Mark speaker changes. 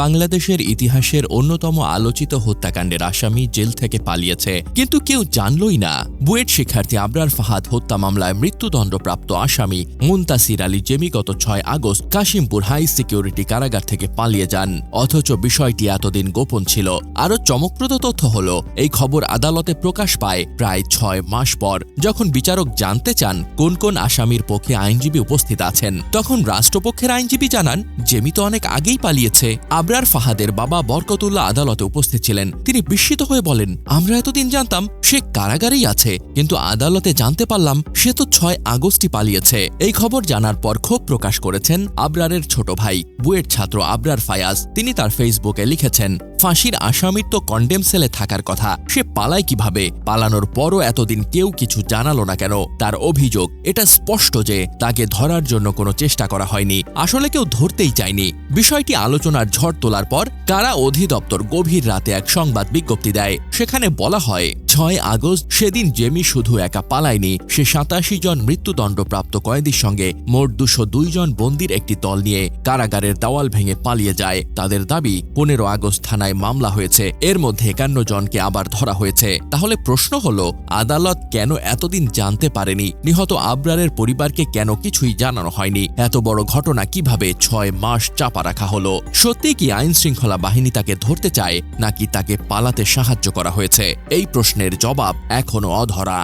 Speaker 1: বাংলাদেশের ইতিহাসের অন্যতম আলোচিত হত্যাকাণ্ডের আসামি জেল থেকে পালিয়েছে। কিন্তু কেউ জানলই না, বুয়েট শিক্ষার্থী আবরার ফাহাদ হত্যা মামলায় মৃত্যুদণ্ডপ্রাপ্ত আসামি মুন্তাসির আলী জেমি গত ছয় আগস্ট কাশিমপুর হাই সিকিউরিটি কারাগার থেকে পালিয়ে যান। অথচ বিষয়টি এতদিন গোপন ছিল। আরও চমকপ্রদ তথ্য হল, এই খবর আদালতে প্রকাশ পায় প্রায় ছয় মাস পর। যখন বিচারক জানতে চান কোন কোন আসামির পক্ষে আইনজীবী উপস্থিত আছেন, তখন রাষ্ট্রপক্ষের আইনজীবী জানান, জেমি তো অনেক আগেই পালিয়েছে। আবরার ফাহাদের বাবা বরকতুল্লাহ আদালতে উপস্থিত ছিলেন। তিনি বিস্মিত হয়ে বলেন, আমরা এতদিন জানতাম সে কারাগারেই আছে, কিন্তু আদালতে জানতে পারলাম সে তো ছয় আগস্টই পালিয়েছে। এই খবর জানার পর ক্ষোভ প্রকাশ করেছেন আবরারের ছোট ভাই, বুয়েট ছাত্র আবরার ফায়াজ। তিনি তার ফেসবুকে লিখেছেন ফাঁসির আসামির তো কন্ডেম সেলে থাকার কথা। সে পালায় কীভাবে? পালানোর পরও এতদিন কেউ কিছু জানালো না কেন? তার অভিযোগ, এটা স্পষ্ট যে তাকে ধরার জন্য কোনো চেষ্টা করা হয়নি। আসলে কেউ ধরতেই চায়নি। বিষয়টি আলোচনার ঝড় তোলার পর কারা অধিদপ্তর গভীর রাতে এক সংবাদ বিজ্ঞপ্তি দেয়। সেখানে বলা হয় ছয় আগস্ট সেদিন জেমি শুধু একা পালায়নি, সে সাতাশি জন মৃত্যুদণ্ডপ্রাপ্ত কয়েদির সঙ্গে মোট দুশো দুই জন বন্দির একটি দল নিয়ে কারাগারের দেওয়াল ভেঙে পালিয়ে যায়। তাদের দাবি, পনেরো আগস্ট থানায় মামলা হয়েছে, এর মধ্যে একান্ন জনকে আবার ধরা হয়েছে। তাহলে প্রশ্ন হল, আদালত কেন এতদিন জানতে পারেনি? নিহত আবরারের পরিবারকে কেন কিছুই জানানো হয়নি? এত বড় ঘটনা কীভাবে ছয় মাস চাপা রাখা হলো? সত্যি কি আইন শৃঙ্খলা বাহিনী তাকে ধরতে চায়, নাকি তাকে পালাতে সাহায্য করা হয়েছে? এই প্রশ্নের জবাব এখনও অধরা।